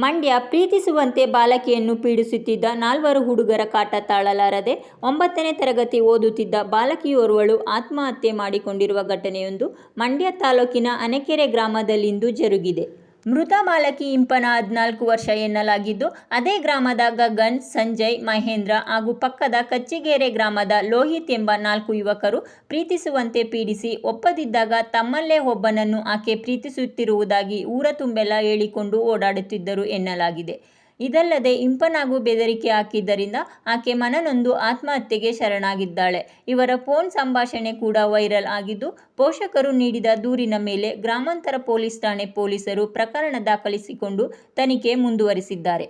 ಮಂಡ್ಯ ಪ್ರೀತಿಸುವಂತೆ ಬಾಲಕಿಯನ್ನು ಪೀಡಿಸುತ್ತಿದ್ದ ನಾಲ್ವರು ಹುಡುಗರ ಕಾಟ ತಾಳಲಾರದೆ ಒಂಬತ್ತನೇ ತರಗತಿ ಓದುತ್ತಿದ್ದ ಬಾಲಕಿಯೋರ್ವಳು ಆತ್ಮಹತ್ಯೆ ಮಾಡಿಕೊಂಡಿರುವ ಘಟನೆಯೊಂದು ಮಂಡ್ಯ ತಾಲೂಕಿನ ಅನೆಕೆರೆ ಗ್ರಾಮದಲ್ಲಿಂದು ಜರುಗಿದೆ. ಮೃತ ಬಾಲಕಿ ಇಂಪನ ಹದಿನಾಲ್ಕು ವರ್ಷ ಎನ್ನಲಾಗಿದ್ದು, ಅದೇ ಗ್ರಾಮದ ಗಗನ್ ಸಂಜಯ್, ಮಹೇಂದ್ರ ಹಾಗೂ ಪಕ್ಕದ ಕಚ್ಚಿಗೆರೆ ಗ್ರಾಮದ ಲೋಹಿತ್ ಎಂಬ ನಾಲ್ಕು ಯುವಕರು ಪ್ರೀತಿಸುವಂತೆ ಪೀಡಿಸಿ, ಒಪ್ಪದಿದ್ದಾಗ ತಮ್ಮಲ್ಲೇ ಒಬ್ಬನನ್ನು ಆಕೆ ಪ್ರೀತಿಸುತ್ತಿರುವುದಾಗಿ ಊರ ತುಂಬೆಲ್ಲ ಹೇಳಿಕೊಂಡು ಓಡಾಡುತ್ತಿದ್ದರು ಎನ್ನಲಾಗಿದೆ. ಇದಲ್ಲದೆ ಇಂಪನಾಗೂ ಬೆದರಿಕೆ ಹಾಕಿದ್ದರಿಂದ ಆಕೆ ಮನನೊಂದು ಆತ್ಮಹತ್ಯೆಗೆ ಶರಣಾಗಿದ್ದಾಳೆ. ಇವರ ಫೋನ್ ಸಂಭಾಷಣೆ ಕೂಡ ವೈರಲ್ ಆಗಿದ್ದು, ಪೋಷಕರು ನೀಡಿದ ದೂರಿನ ಮೇಲೆ ಗ್ರಾಮಾಂತರ ಪೊಲೀಸ್ ಠಾಣೆ ಪೊಲೀಸರು ಪ್ರಕರಣ ದಾಖಲಿಸಿಕೊಂಡು ತನಿಖೆ ಮುಂದುವರಿಸಿದ್ದಾರೆ.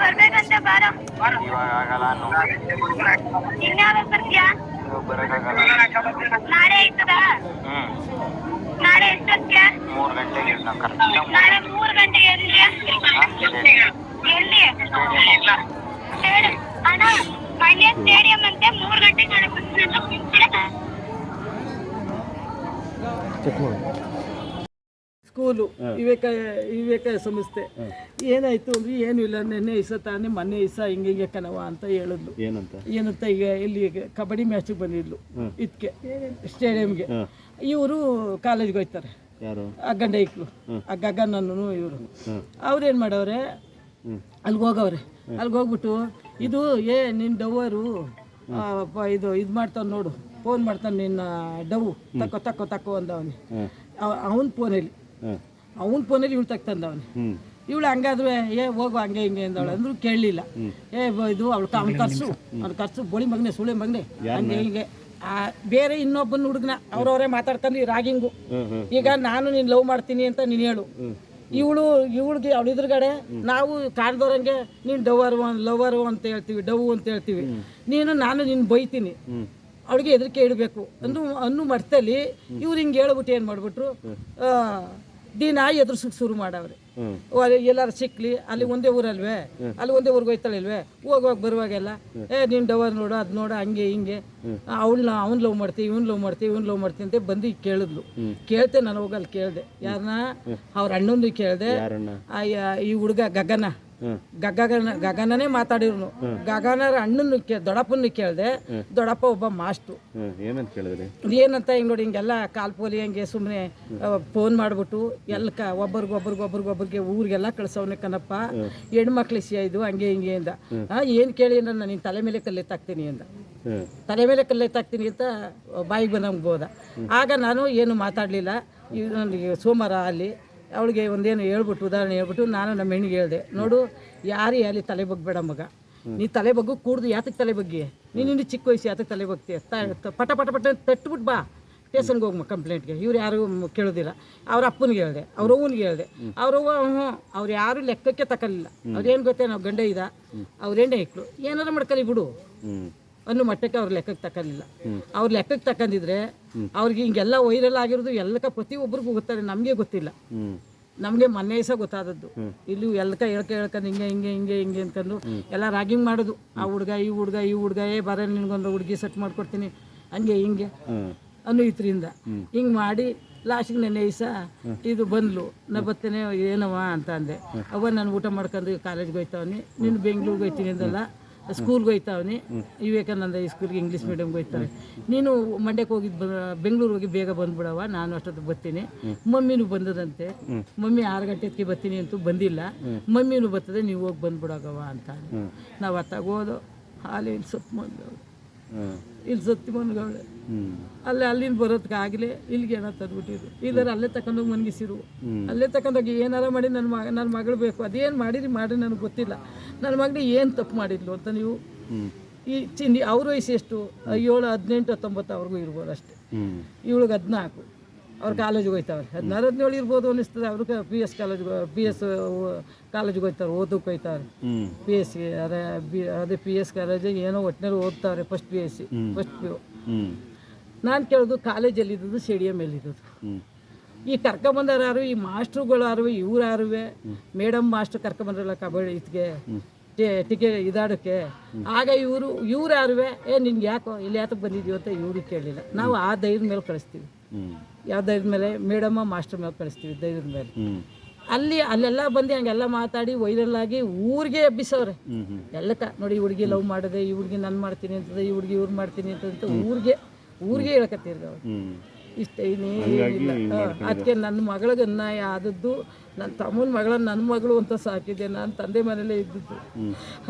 ಬರ್ಬೇಕಂತ ಬಾರೋ. ಬಾರು. ಇನ್ಯಾವಾಗ ಬರ್ತೀಯಾ? ನಾಳೆ ಆಯ್ತದ? ನಾಳೆ ಎಷ್ಟೊತ್ತಿಗೆ ಮೂರ್ ಗಂಟೆಗೆ ನಾಳೆ ಮೂರು ಗಂಟೆಗೆ ಎಲ್ಲಿ? ಎಲ್ಲಿ ಅಣ್ಣ ಮಂಡ್ಯ ಸ್ಟೇಡಿಯಂ ಅಂತೆ, ಮೂರು ಗಂಟೆಗೆ ನಾಳೆ ಬರ್ತೀನಿ ಸ್ಕೂಲು ವಿವೇಕ ವಿವೇಕ ಸಂಸ್ಥೆ. ಏನಾಯ್ತು ಅಂದ್ರೆ ಏನು ಇಲ್ಲ ನೆನ್ನೆ ಇಸ ತಾನೆ ಮೊನ್ನೆ ಇಸ ಹಿಂಗೆ ಹಿಂಗೆ ಕಣವ ಅಂತ ಹೇಳಿದ್ಲು. ಏನಂತ? ಏನಂತ ಈಗ ಇಲ್ಲಿ ಕಬಡ್ಡಿ ಮ್ಯಾಚಿಗೆ ಬಂದಿದ್ಲು ಇದಕ್ಕೆ ಸ್ಟೇಡಿಯಂಗೆ ಇವರು ಕಾಲೇಜ್ಗೆ ಹೋಯ್ತಾರೆ. ಆ ಗಂಡ ಇಕ್ಳು ಆ ಗಗನನ್ನು ಇವರು. ಅವ್ರೇನು ಮಾಡವ್ರೆ? ಅಲ್ಲಿಗೆ ಹೋಗವ್ರೆ. ಅಲ್ಲಿಗೆ ಹೋಗ್ಬಿಟ್ಟು ಇದು ಏ ನಿನ್ನ ಡವರು ಇದು ಇದು ಮಾಡ್ತಾನೆ ನೋಡು ಫೋನ್ ಮಾಡ್ತಾನೆ ನಿನ್ನ ಡವ್ ತಕ್ಕೋ ತಕ್ಕೋ ತಕ್ಕೋ ಅಂದವನಿ. ಅವನ ಫೋನಲ್ಲಿ ಅವನ ಫೋನಲ್ಲಿ ಇವಳು ತಗ್ತಂದವನು ಇವಳು ಹಂಗಾದ್ರೆ ಏ ಹೋಗು ಹಂಗೆ ಹಿಂಗೆ ಅಂದವಳು. ಅಂದ್ರು ಕೇಳಲಿಲ್ಲ. ಏ ಇದು ಅವಳು ಅವ್ನ ಖರ್ಚು ಅವ್ನ ಖರ್ಚು ಬೋಳಿ ಮಗನೆ ಸುಳಿ ಮಗನೆ. ಹಂಗೆ ಹಿಂಗೆ. ಆ, ಬೇರೆ ಇನ್ನೊಬ್ಬನ ಹುಡುಗನ ಅವ್ರವರೇ ಮಾತಾಡ್ತಾನೆ ರಾಗಿಂಗು. ಈಗ ನಾನು ನೀನು ಲವ್ ಮಾಡ್ತೀನಿ ಅಂತ ನೀನು ಹೇಳು. ಇವಳು ಇವಳಿಗೆ ಅವಳು ಎದುರುಗಡೆ ನಾವು ಕಾಣ್ದವ್ರಂಗೆ ನೀನು ಡವರು ಲವರು ಅಂತ ಹೇಳ್ತೀವಿ ಡವ್ ಅಂತ ಹೇಳ್ತೀವಿ. ನೀನು ನಾನು ನಿನ್ನ ಬೈತೀನಿ. ಅವಳಿಗೆ ಹೆದರಿಕೆ ಇಡಬೇಕು. ಅಂದು ಅನ್ನು ಮಟ್ಟದಲ್ಲಿ ಇವ್ರು ಹಿಂಗೆ ಹೇಳ್ಬಿಟ್ಟು ಏನು ಮಾಡ್ಬಿಟ್ರು ದಿನ ಎದುರ್ಸಕ್ಕೆ ಶುರು ಮಾಡವ್ರೆ. ಎಲ್ಲಾರು ಸಿಕ್ಲಿ ಅಲ್ಲಿ ಒಂದೇ ಊರಲ್ವೇ? ಅಲ್ಲಿ ಒಂದೇ ಊರಿಗೆ ಹೋಯ್ತಾಳಿಲ್ವೇ? ಹೋಗುವಾಗ ಬರುವಾಗೆಲ್ಲ ಏ ನಿನ್ ಡವರ್ ನೋಡು ಅದ್ ನೋಡು ಹಂಗೆ ಹಿಂಗೆ. ಅವಳನ್ನ ಅವ್ನ್ ಲವ್ ಮಾಡ್ತೀವಿ ಇವನ್ ಲವ್ ಮಾಡ್ತೀವಿ ಇವ್ನು ಲವ್ ಮಾಡ್ತೀವಿ ಅಂತ ಬಂದು ಕೇಳಿದ್ಲು. ಕೇಳ್ತೆ ನಾನು ಹೋಗಲ್ಲಿ ಕೇಳಿದೆ. ಯಾರನ್ನ ಅವ್ರ ಅಣ್ಣಂದು ಕೇಳಿದೆ. ಈ ಹುಡುಗ ಗಗನ. ಗಗನ ಗಗನನೇ ಮಾತಾಡಿರ್ನು. ಗಗನರ ಅಣ್ಣನ ದೊಡ್ಡಪ್ಪನ ಕೇಳಿದೆ ದೊಡ್ಡಪ್ಪ ಒಬ್ಬ ಮಾಸ್ಟ್ರು ಏನಂತ ಕೇಳಿದ್ರಿ? ಏನಂತ ಹಿಂಗೆ ನೋಡಿ ಹಿಂಗೆಲ್ಲ ಕಾಲ್ ಪೋಲಿ ಹಂಗೆ ಸುಮ್ಮನೆ ಫೋನ್ ಮಾಡಿಬಿಟ್ಟು ಎಲ್ಲ ಕ ಒಬ್ಬರಿಗೆ ಒಬ್ರಿಗೆ ಒಬ್ರಿಗೆ ಒಬ್ರಿಗೆ ಊರಿಗೆಲ್ಲ ಕಳ್ಸವ್ನೆ ಕಣಪ್ಪ. ಹೆಣ್ಮಕ್ಳು ಸಿಯ ಇದು ಹಂಗೆ ಹಿಂಗೆ ಅಂದ. ಏನು ಕೇಳಿ ನಾನು ನಿನ್ನ ತಲೆ ಮೇಲೆ ಕಲ್ಲೆತ್ತಾಕ್ತೀನಿ ಅಂದ. ತಲೆ ಮೇಲೆ ಕಲ್ಲೆತ್ತಾಕ್ತೀನಿ ಅಂತ ಬಾಯಿಗೆ ಬಂದಂಗೆ ಹೋದ. ಆಗ ನಾನು ಏನು ಮಾತಾಡಲಿಲ್ಲ. ನನಗೆ ಸೋಮವಾರ ಅಲ್ಲಿ ಅವಳಿಗೆ ಒಂದೇನು ಹೇಳ್ಬಿಟ್ಟು, ಉದಾಹರಣೆ ಹೇಳ್ಬಿಟ್ಟು ನಾನು ನಮ್ಮ ಹೆಣ್ಣಿಗೆ ಹೇಳಿದೆ, ನೋಡು, ಯಾರು ಅಲ್ಲಿ ತಲೆ ಬಗ್ಬೇಡ ಮಗ. ನೀ ತಲೆ ಬಗ್ಗು, ಕೂಡ್ದು ಯಾತಕ್ಕೆ ತಲೆ ಬಗ್ಗೆ? ನೀನು ಇನ್ನು ಚಿಕ್ಕ ವಯಸ್ಸು ಯಾತಕ್ಕೆ ತಲೆ ಬಗ್ತೀಯ ಪಟ ಪಟ ಪಟ ತಟ್ಬಿಟ್ಟು ಬಾ. ಸ್ಟೇಷನ್ಗೆ ಹೋಗ್ಮ ಕಂಪ್ಲೇಂಟ್ಗೆ. ಇವ್ರು ಯಾರು ಕೇಳೋದಿಲ್ಲ. ಅವ್ರ ಅಪ್ಪನಿಗೆ ಹೇಳಿದೆ, ಅವ್ರ ಅವ್ವನಿಗೆ ಹೇಳಿದೆ. ಅವ್ರವ್ವ ಹ್ಞೂ ಅವ್ರು ಯಾರು ಲೆಕ್ಕಕ್ಕೆ ತಕಲಿಲ್ಲ. ಅವ್ರೇನು ಗೊತ್ತೇ, ನಾವು ಗಂಡ ಇದ್ದ ಅವ್ರೇನೇ ಇಕ್ಳು. ಏನಾರು ಮಾಡ್ಕೊಳ್ಳಿ ಬಿಡು. ಅನ್ನೋ ಮಟ್ಟಕ್ಕೆ ಅವ್ರ ಲೆಕ್ಕಕ್ಕೆ ತಕ್ಕಲಿಲ್ಲ ಅವ್ರ ಲೆಕ್ಕಕ್ಕೆ ತಕ್ಕಂದಿದ್ರೆ ಅವ್ರಿಗೆ ಹಿಂಗೆಲ್ಲ ವೈರಲ್ ಆಗಿರೋದು ಪ್ರತಿ ಪ್ರತಿಯೊಬ್ಬರಿಗೂ ಗೊತ್ತಾರೆ ನಮಗೆ ಗೊತ್ತಿಲ್ಲ. ನಮಗೆ ಮೊನ್ನೆ ಸಹ ಗೊತ್ತಾದದ್ದು. ಇಲ್ಲಿ ಎಲ್ಲಕ ಹೇಳ್ಕ ಹೇಳ್ಕೊಂಡು ಹಿಂಗೆ ಹಿಂಗೆ ಹಿಂಗೆ ಹಿಂಗೆ ಅನ್ಕೊಂಡು ಎಲ್ಲ ರಾಗಿಂಗ್ ಮಾಡೋದು. ಆ ಹುಡುಗ ಈ ಹುಡುಗ ಈ ಹುಡುಗ ಏ ಬರ ನಿನ್ಗೊಂದು ಹುಡುಗಿ ಸೆಟ್ ಮಾಡ್ಕೊಡ್ತೀನಿ. ಹಂಗೆ ಹಿಂಗೆ ಅನ್ನೋ ಇದ್ರಿಂದ ಹಿಂಗೆ ಮಾಡಿ ಲಾಸ್ಟಿಗೆ ನೆನ್ನೆ ದಿವಸ ಇದು ಬಂದ್ಲು. ನಾ ಬರ್ತೇನೆ ಏನವ ಅಂತ ಅಂದೆ. ಅವ ನಾನು ಊಟ ಮಾಡ್ಕೊಂಡು ಕಾಲೇಜ್ಗೆ ಹೋಯ್ತಾವನಿ. ನೀನು ಬೆಂಗ್ಳೂರಿಗೆ ಹೋಯ್ತೀನಿ ಅಂದಲ್ಲ. ಸ್ಕೂಲ್ಗೆ ಹೋಯ್ತಾವನಿ ವಿವೇಕಾನಂದ ಈ ಸ್ಕೂಲ್ಗೆ ಇಂಗ್ಲೀಷ್ ಮೀಡಿಯಮ್ಗೆ ಹೋಗ್ತಾರೆ ನೀನು ಮಂಡ್ಯಕ್ಕೆ ಹೋಗಿ ಬೆಂಗಳೂರು ಹೋಗಿ ಬೇಗ ಬಂದ್ಬಿಡವ ನಾನು ಅಷ್ಟೊತ್ತು ಬರ್ತೀನಿ. ಮಮ್ಮಿನೂ ಬಂದದಂತೆ. ಮಮ್ಮಿ ಆರು ಗಂಟೆಗೆ ಬರ್ತೀನಿ ಅಂತೂ ಬಂದಿಲ್ಲ. ಮಮ್ಮಿನೂ ಬರ್ತದೆ, ನೀವು ಹೋಗಿ ಬಂದ್ಬಿಡೋಗವ ಅಂತ ನಾವು ಅತ್ತಾಗ ಹೋದೋ ಹಾಲು ಇಲ್ಲಿ ಸೊಪ್ಪು ಇಲ್ಲಿ ಸತ್ತಿ ಮನ್ಗವಳೆ ಅಲ್ಲಿ ಅಲ್ಲೇ ಅಲ್ಲಿಂದ ಬರೋದಕ್ಕಾಗಲಿ ಇಲ್ಲಿಗೆ ಏನೋ ತಂದ್ಬಿಟ್ಟಿದ್ರು ಇಲ್ಲರ ಅಲ್ಲೇ ತಕೊಂಡೋಗಿ ಮನ್ಗಿಸಿರು. ಅಲ್ಲೇ ತಕೊಂಡೋಗಿ ಏನಾರ ಮಾಡಿ ನನ್ನ ಮಗ ನನ್ನ ಮಗಳು ಬೇಕು. ಅದೇನು ಮಾಡಿರಿ ಮಾಡಿ ನನಗೆ ಗೊತ್ತಿಲ್ಲ. ನನ್ನ ಮಗಳಿಗೆ ಏನು ತಪ್ಪು ಮಾಡಿದ್ಲು ಅಂತ ನೀವು ಈ ಚಿನ್ನಿ ಅವ್ರ ವಯಸ್ಸು ಎಷ್ಟು? ಏಳು ಹದಿನೆಂಟು ಹತ್ತೊಂಬತ್ತು ಅವ್ರಿಗೂ ಇರ್ಬೋದು ಅಷ್ಟೇ. ಇವಳಿಗೆ ಹದಿನಾಲ್ಕು. ಅವ್ರು ಕಾಲೇಜಿಗೆ ಹೋಗ್ತಾವ್ರೆ. ಹದಿನಾರು ಹದಿನೇಳು ಇರ್ಬೋದು ಅನಿಸ್ತದೆ ಅವ್ರಿಗೆ P S college P S ಕಾಲೇಜಿಗೆ ಹೋಗ್ತಾರೆ ಓದಕ್ಕೆ ಹೋಯ್ತಾರೆ ಹ್ಞೂ ಪಿ ಎಸ್ ಸಿ ಅದೇ ಬಿ ಅದೇ ಪಿ ಎಸ್ ಕಾಲೇಜಿಗೆ ಏನೋ ಒಟ್ಟಿನಲ್ಲಿ ಓದ್ತಾವ್ರೆ first P S C first P U ನಾನು ಕೇಳೋದು ಕಾಲೇಜಲ್ಲಿ ಇದ್ದದ್ದು ಸ್ಟೇಡಿಯಂ ಇದ್ದದ್ದು ಹ್ಞೂ ಈ ಕರ್ಕೊಂಬಂದಾರು ಯಾರು? ಈ ಮಾಸ್ಟ್ರುಗಳು ಯಾರು? ಇವ್ರು ಮೇಡಮ್ ಮಾಸ್ಟ್ರ್ ಕರ್ಕೊಂಬಂದ್ರಲ್ಲ ಕಬಡ್ಡಿ ಇದಕ್ಕೆ ಟಿಕೆಟ್ ಇದಾಡೋಕ್ಕೆ ಆಗ ಇವರು ಇವ್ರು ಯಾರುವೆ ಏ ನಿನ್ಗೆ ಯಾಕೋ ಇಲ್ಲಿ ಯಾತಕ್ಕೆ ಬಂದಿದ್ದೀವಿ ಅಂತ ಇವ್ರಿಗೆ ಕೇಳಲಿಲ್ಲ ನಾವು ಆ ಧೈರ್ಯ ಮೇಲೆ ಕಳಿಸ್ತೀವಿ. ಯಾವ ಧೈರ್ಯದ ಮೇಲೆ? ಮೇಡಮ್ಮ ಮಾಸ್ಟರ್ ಮೇಲೆ ಕಳಿಸ್ತೀವಿ ಧೈರ್ಯದ ಮೇಲೆ. ಅಲ್ಲಿ ಅಲ್ಲೆಲ್ಲ ಬಂದು ಹಂಗೆಲ್ಲ ಮಾತಾಡಿ ವೈರಲ್ ಆಗಿ ಊರಿಗೆ ಎಬ್ಬಿಸವ್ರೆ. ಎಲ್ಲಕ್ಕ ನೋಡಿ ಈ ಹುಡುಗಿ ಲವ್ ಮಾಡಿದೆ ಈ ಹುಡುಗಿ ನಾನು ಮಾಡ್ತೀನಿ ಅಂತದ ಈ ಹುಡುಗಿ ಇವ್ರು ಮಾಡ್ತೀನಿ ಅಂತ ಊರಿಗೆ ಊರಿಗೆ ಹೇಳ್ಕತ್ತೀರಿ ಅವ್ರು. ಹ್ಞೂ ಇಷ್ಟ ಅದಕ್ಕೆ ನನ್ನ ಮಗಳಿಗೆ ಅನ್ಯಾಯ ಆದದ್ದು ನನ್ನ ತಮ್ಮನ ಮಗಳ ನನ್ನ ಮಗಳು ಅಂತ ಸಾಕಿದ್ದೆ ನಾನು ತಂದೆ ಮನೇಲೇ ಇದ್ದಿದ್ದು.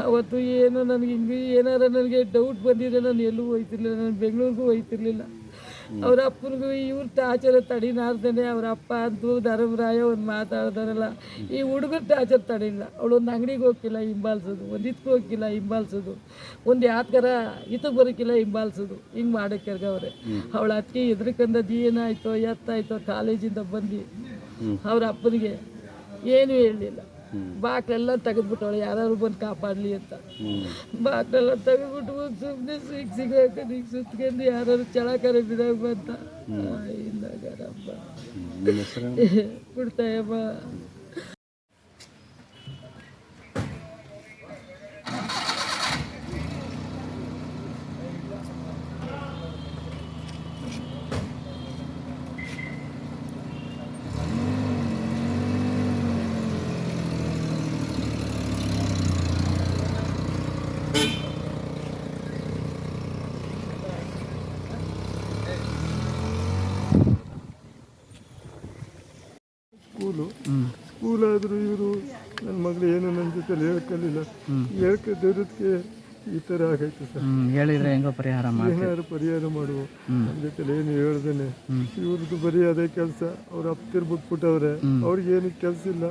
ಅವತ್ತು ಏನೋ ನನಗೆ ಹಿಂಗೆ ಏನಾರ ನನಗೆ ಡೌಟ್ ಬಂದಿದೆ ನಾನು ಎಲ್ಲೂ ಹೋಯ್ತಿರ್ಲಿಲ್ಲ ನಾನು ಬೆಂಗಳೂರಿಗೂ ಹೋಯ್ತಿರ್ಲಿಲ್ಲ. ಅವ್ರ ಅಪ್ಪನಿಗೂ ಇವ್ರ ಟಾರ್ಚರ್ ತಡಿನಾರ್ದೇನೆ ಅವ್ರ ಅಪ್ಪ ಅಂತೂ ಧರ್ಮರಾಯ ಒಂದು ಮಾತಾಡ್ದಾರಲ್ಲ. ಈ ಹುಡುಗರ ಟಾರ್ಚರ್ ತಡಿಲ್ಲ. ಅವಳು ಒಂದು ಅಂಗಡಿಗೆ ಹೋಗಿಲ್ಲ ಹಿಂಬಾಲಿಸೋದು. ಒಂದು ಇದಕ್ಕೆ ಹೋಗಿಲ್ಲ ಹಿಂಬಾಲಿಸೋದು. ಒಂದು ಯಾತ್ಗಾರ ಇದಕ್ಕೆ ಬರೋಕ್ಕಿಲ್ಲ ಹಿಂಬಾಲಿಸೋದು. ಹಿಂಗೆ ಮಾಡೋಕ್ಕೆ ಅವ್ರೆ. ಅವಳ ಅತ್ತಿಗೆ ಎದ್ರಕಂದದ್ದು ಏನಾಯ್ತೋ ಎತ್ತಾಯ್ತೋ ಕಾಲೇಜಿಂದ ಬಂದು ಅವ್ರ ಅಪ್ಪನಿಗೆ ಏನೂ ಹೇಳಲಿಲ್ಲ. ಬಾಕ್ಲೆಲ್ಲ ತೆಗೆದ್ಬಿಟ್ಟವಳು ಯಾರು ಬಂದು ಕಾಪಾಡಲಿ ಅಂತ. ಬಾಕ್ಲೆಲ್ಲ ತೆಗೆದ್ಬಿಟ್ಟು ಒಂದು ಸುಮ್ಮನೆ ಸಿಗ್ ಸಿಗಾಕೊಂಡು ಈಗ ಸುತ್ಕೊಂಡು ಯಾರು ಚಳಕರೆ ಬಿಡೋಕೆ ಬಂತ ಇಲ್ಲ ಗರಪ್ಪ ನಿಮ್ಮ ಹೆಸರು ಬಿಡ್ತಾಯಮ್ಮ ಸ್ಕೂಲು ಸ್ಕೂಲಾದರೂ ಇವರು ನನ್ನ ಮಗಳು ಏನು ನನ್ನ ಜೊತೆ ಹೇಳ್ಕೊಳ್ಳಿಲ್ಲ ಹೇಳ್ಕೊದ್ದಕ್ಕೆ ಈ ಥರ ಆಗೈತೆ ಸರ್. ಹೇಳಿದ್ರೆ ಹೆಂಗೋ ಪರಿಹಾರ ಮಾಡಿ ಏನಾದ್ರು ಪರಿಹಾರ ಮಾಡುವ. ಏನು ಹೇಳ್ದೇನೆ ಇವ್ರದ್ದು ಬರೀ ಅದೇ ಕೆಲಸ ಅವ್ರ ಅಪ್ತಿರ್ ಬಿಟ್ಬಿಟ್ಟವ್ರೆ. ಅವ್ರಿಗೆ ಏನು ಕೆಲಸ ಇಲ್ಲ.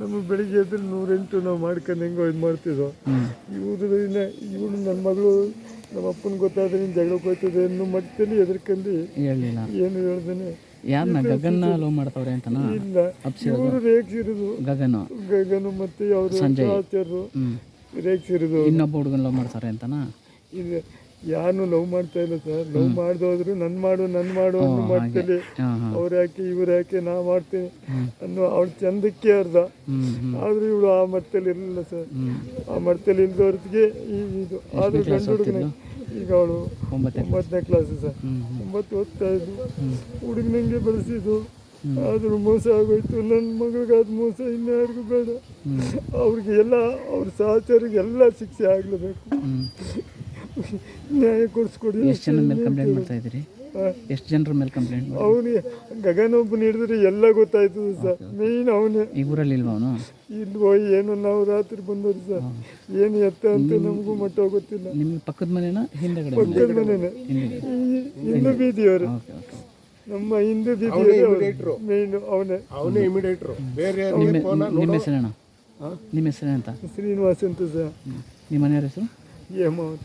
ನಮ್ಮ ಬೆಳಿಗ್ಗೆ ಎದ್ರೆ ನೂರೆಂಟು ನಾವು ಮಾಡ್ಕೊಂಡು ಹೆಂಗೋ ಇದು ಮಾಡ್ತಿದ್ದೋ ಇವ್ರದ್ದು ಇವಳು ಇವನು ನನ್ನ ಮಗಳು ನಮ್ಮ ಅಪ್ಪನ ಗೊತ್ತಾದ್ರೆ ನೀನು ಜಗಳಕ್ಕೆ ಹೋಯ್ತದೆ ಅನ್ನೋ ಮಟ್ಟದಲ್ಲಿ ಎದ್ರಕಂಡು ಹೇಳಲಿಲ್ಲ ಏನು ಹೇಳ್ದೇನೆ ಯಾರನ್ನ ಗಗನ್ನ ಲವ್ ಮಾಡ್ತಾವ್ರೆ ಅಂತನಾ? ಇಲ್ಲ. ಇವರು ರೇಗಿಸಿರೋದು ಗಗನು ಗಗನು ಮತ್ತೆ ಅವರು ಸಹಚರರು ರೇಗಿಸಿರೋದು ಇನ್ನೊಬ್ಬ ಹುಡುಗನ ಲವ್ ಮಾಡ್ತಾರೆ ಅಂತನಾ? ಇದು ಯಾರನ್ನು ಲವ್ ಮಾಡ್ತಾ ಇಲ್ಲ ಸರ್ ಲವ್ ಮಾಡ್ದೋದ್ರು ನನ್ ಮಾಡು ನನ್ ಮಾಡು ಅನ್ನೋ ಹಾಂ ಅವ್ರು ಯಾಕೆ ಇವ್ರ ಯಾಕೆ ನಾ ಮಾಡ್ತೀನಿ ಅನ್ನೋ ಅವ್ರ ಚಂದಕ್ಕೆ ಅರ್ಧ. ಆದ್ರೂ ಇವಳು ಆ ಮಟ್ಟದಲ್ಲಿ ಇರಲಿಲ್ಲ ಸರ್ ಆ ಮಟ್ಟದಲ್ಲಿ ಇಲ್ದವ್ರಿಗೆ ಇದು. ಆದ್ರೂ ಗಂಡು ಹುಡುಗನ. ಈಗ ಅವಳು ಒಂಬತ್ತನೇ ಒಂಬತ್ತನೇ ಕ್ಲಾಸ್ ಸರ್ ಒಂಬತ್ತು ಓದ್ತಾ ಇದ್ದು ಹುಡುಗನಂಗೆ ಬೆಳೆಸಿದ್ದು. ಆದ್ರೂ ಮೋಸ ಆಗೋಯ್ತು. ನನ್ನ ಮಗಳಿಗಾದ ಮೋಸ ಇನ್ಯಾರಿಗೂ ಬೇಡ. ಅವ್ರಿಗೆ ಎಲ್ಲ ಅವ್ರ ಸಹಚರಿಗೆ ಎಲ್ಲ ಶಿಕ್ಷೆ ಆಗ್ಲೇಬೇಕು. ನ್ಯಾಯ ಕೊಡಿಸ್ಕೊಡಿ ಎಷ್ಟು ಜನ ಮೇಲೆ ಕಂಪ್ಲೇಂಟ್ ಮಾಡ್ತಾ ಇದ್ದೀರಿ? ಎಷ್ಟು ಜನರ ಮೇಲೆ ಕಂಪ್ಲೇಂಟ್ ಮಾಡಿ ಗಗನ ಒಬ್ಬನ ಹಿಡಿದ್ರೆ ಎಲ್ಲ ಗೊತ್ತಾಯ್ತದೆ ಸರ್. ಮೇಯ್ನ್ ಅವನೇ. ಈ ಊರಲ್ಲಿ ಇಲ್ವಾ ಅವನು? ಇಲ್ವೋ ಏನು ನಾವು ರಾತ್ರಿ ಬಂದವ್ರು ಸರ್. ಏನು ಎತ್ತ ಅಂತ ನಮಗೂ ಮಟ್ಟ ಗೊತ್ತಿಲ್ಲ. ನಿಮ್ಮ ಪಕ್ಕದ ಮನೇನ ಹಿಂದೆಗಡೆ? ಪಕ್ಕದ ಮನೆನೇ. ಹಿಂದೂ ಬೀದಿಯವರು. ನಮ್ಮ ಹಿಂದೂ ಬೀದಿಯವರು ಮೇಯ್ನ್ ಅವನೇ. ಅವನೇ ಇಮಿಡಿಯೇಟ್ರು ಬೇರೆ ನಿಮ್ಮ ನಿಮ್ಮ ಹೆಸರೇನ ನಿಮ್ಮ ಹೆಸರು ಅಂತ? ಶ್ರೀನಿವಾಸ್ ಅಂತ ಸರ್. ನಿಮ್ಮ ಮನೆಯವ್ರ ಹೆಸರು? ಹೇಮಾವತ್